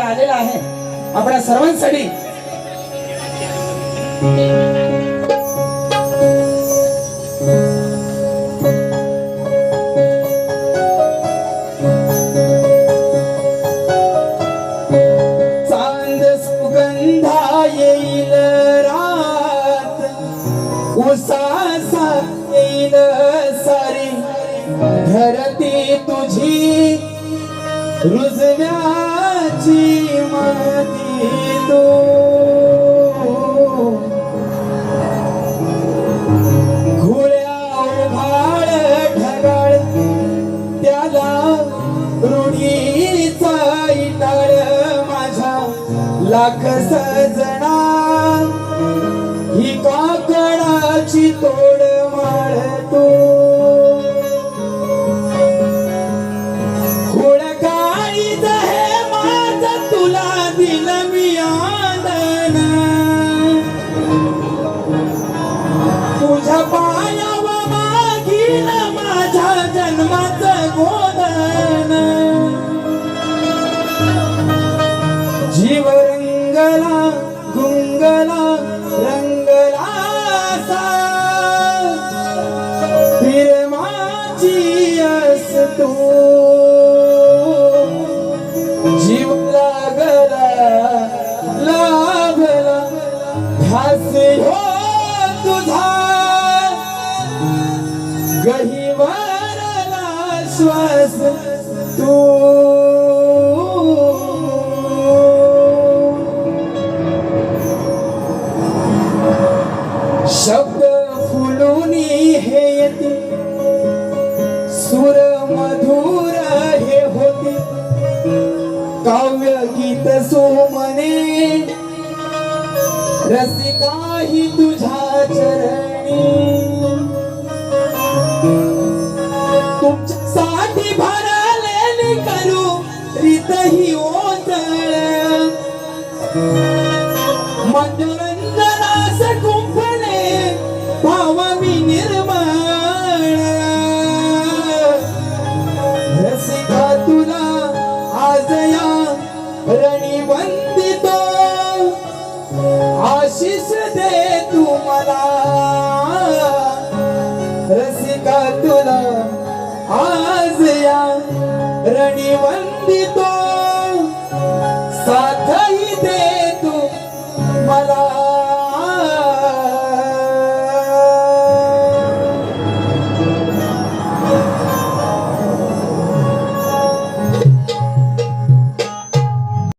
आलेला आहे. आपल्या सर्वांसाठी. चांद सुगंधा येईल रात. उसासा येईल सारी. धरती तुझी रुजव्याची माती तो घोड्या उभाळ ढगाळ त्याला रूढीचा इटाळ. माझ्या लाख सजना तुझ्या पायावा मागील माझ्या जन्माचं गोदन। जीव रंगला गुंगला रंगला सा। प्रेमाची अस तू। ध्यास हो तुझा. गहिवरला श्वास तू. शब्द फुलुनी हे येते. सुर मधुर हे होते. काव्य गीत सोमने नाही तुझ्या चरणी. तुमच्यासाठी भरलेली करू रीतही ओतळ. मनोरंजनास गुंफणे भाव मी निर्माण रसिका तुला आज या रणी आशिष दे तू मला. रसिका तुला आज या रणी वंदितो